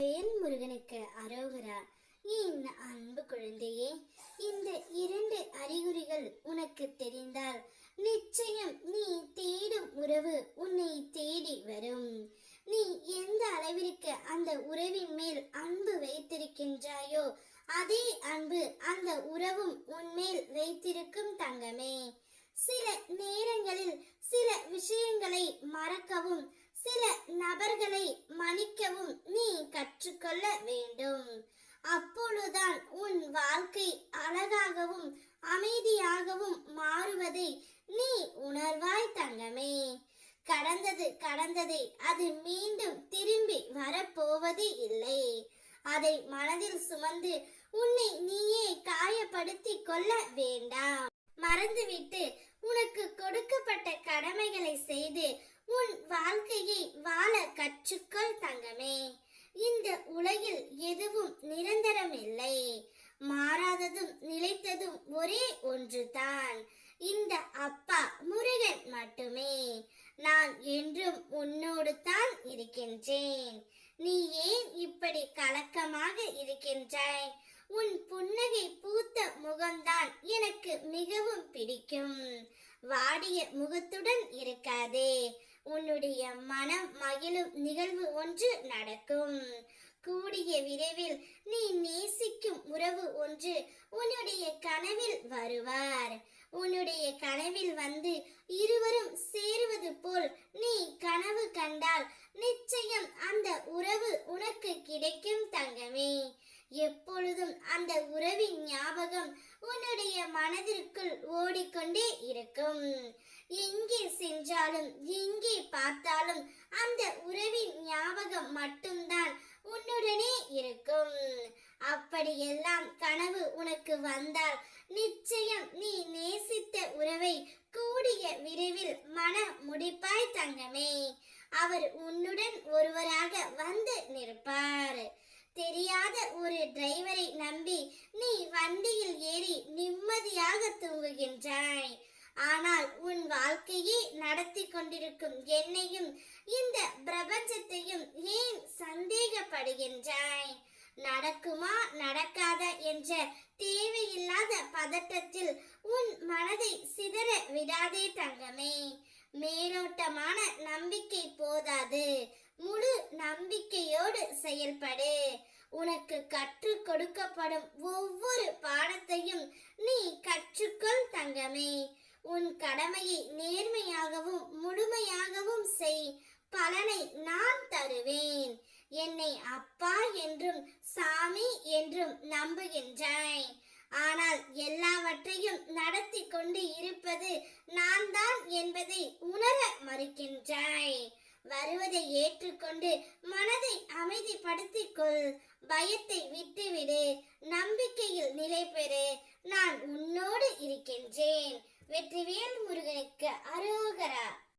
வேல் முருகனுக்கு அரோகரா என் அன்பு குழந்தையே? இந்த இரண்டு அறிகுறிகள் உனக்கு தெரிந்தால் நிச்சயம் நீ தேடும் உறவு உன்னை தேடி வரும். நீ எந்த அளவிற்கு அந்த உறவின் மேல் அன்பு வைத்திருக்கின்றாயோ அதே அன்பு அந்த உறவும் உன்மேல் வைத்திருக்கும் தங்கமே. சில நேரங்களில் சில விஷயங்களை மறக்கவும் சில நபர்களை மன்னிக்கவும் நீ கற்றுக்கொள்ள வேண்டும். அப்பொழுதுதான் உன் வாழ்க்கை அழகாகவும் அமைதியாகவும் மாறுவதை நீ உணர்வாய் தங்கமே. கடந்தது கடந்ததை அது மீண்டும் திரும்பி வரப்போவது இல்லை. அதை மனதில் சுமந்து உன்னை நீயே காயப்படுத்தி கொள்ள வேண்டாம். மறந்துவிட்டு உனக்கு கொடுக்கப்பட்ட கடமைகளை செய்து உன் வாழ்க்கையை வாழ கற்றுக்கொள் தங்கமே. இந்த உலகில் எதுவும் நிரந்தரமில்லை. மாறாததும் நிலைத்ததும் ஒரே ஒன்றுதான். இந்த அப்பா முருகன் மட்டுமே. நான் என்றும் உன்னோடு தான் இருக்கின்றேன். நீ ஏன் இப்படி கலக்கமாக இருக்கின்றாய்? உன் புன்னகை பூத்த முகம்தான் எனக்கு மிகவும் பிடிக்கும். வாடிய முகத்துடன் இருக்காதே. உன்னுடைய மனம் மகிழும் நிகழ்வு ஒன்று நடக்கும். கூடிய விரைவில் நீ நேசிக்கும் உறவு ஒன்று உன்னுடைய கனவில் வருவார். உன்னுடைய கனவில் வந்து இருவரும் சேருவது போல் நீ கனவு கண்டால் நிச்சயம் அந்த உறவு உனக்கு கிடைக்கும் தங்கமே. எப்பொழுதும் அந்த உறவின் ஞாபகம் உன்னுடைய மனதிற்குள் ஓடிக்கொண்டே இருக்கும். எங்கே சென்றாலும் எங்கே பார்த்தாலும் அந்த உறவின் ஞாபகம் மட்டும்தான் உன்னுடனே இருக்கும். அப்படியெல்லாம் கனவு உனக்கு வந்தால் நிச்சயம் நீ நேசித்த உறவை கூடிய விரைவில் மன முடிப்பாய் தங்கமே. அவர் உன்னுடன் ஒருவராக வந்து நிற்பார் ஒரு டிரைவரை நம்பி நீ வண்டியில் ஏறி நிம்மதியாக தூங்குகின்றாய். ஆனால் உன் வாழ்க்கையை நடத்தி கொண்டிருக்கும் என்னையும் இந்த பிரபஞ்சத்தையும் ஏன் சந்தேகப்படுகின்றாய்? நடக்குமா நடக்காத என்ற தேவையில்லாத பதட்டத்தில் உன் மனதை சிதற விடாதே தங்கமே. மேலோட்டமான நம்பிக்கை போதாது. முழு நம்பிக்கையோடு செயல்படு. உனக்கு கற்றுக் கொடுக்கப்படும் ஒவ்வொரு பாடத்தையும் நீ கற்றுக்கொள் தங்கமே. உன் கடமையை நேர்மையாகவும் முழுமையாகவும் செய். பலனை நான் தருவேன். என்னை அப்பா என்றும் சாமி என்றும் நம்புகின்றாய் ஆனால் எல்லாவற்றையும் நடத்தி கொண்டு இருப்பது நான் தான் என்பதை உணர மறுக்கின்றாய். வருவதை ஏற்றுக்கொண்டு மனதை அமைதிப்படுத்திக் கொள் பயத்தை விட்டுவிடு. நம்பிக்கையில் நிலை பெறு. நான் உன்னோடு இருக்கின்றேன். வெற்றிவேல் முருகனுக்கு அரோகரா.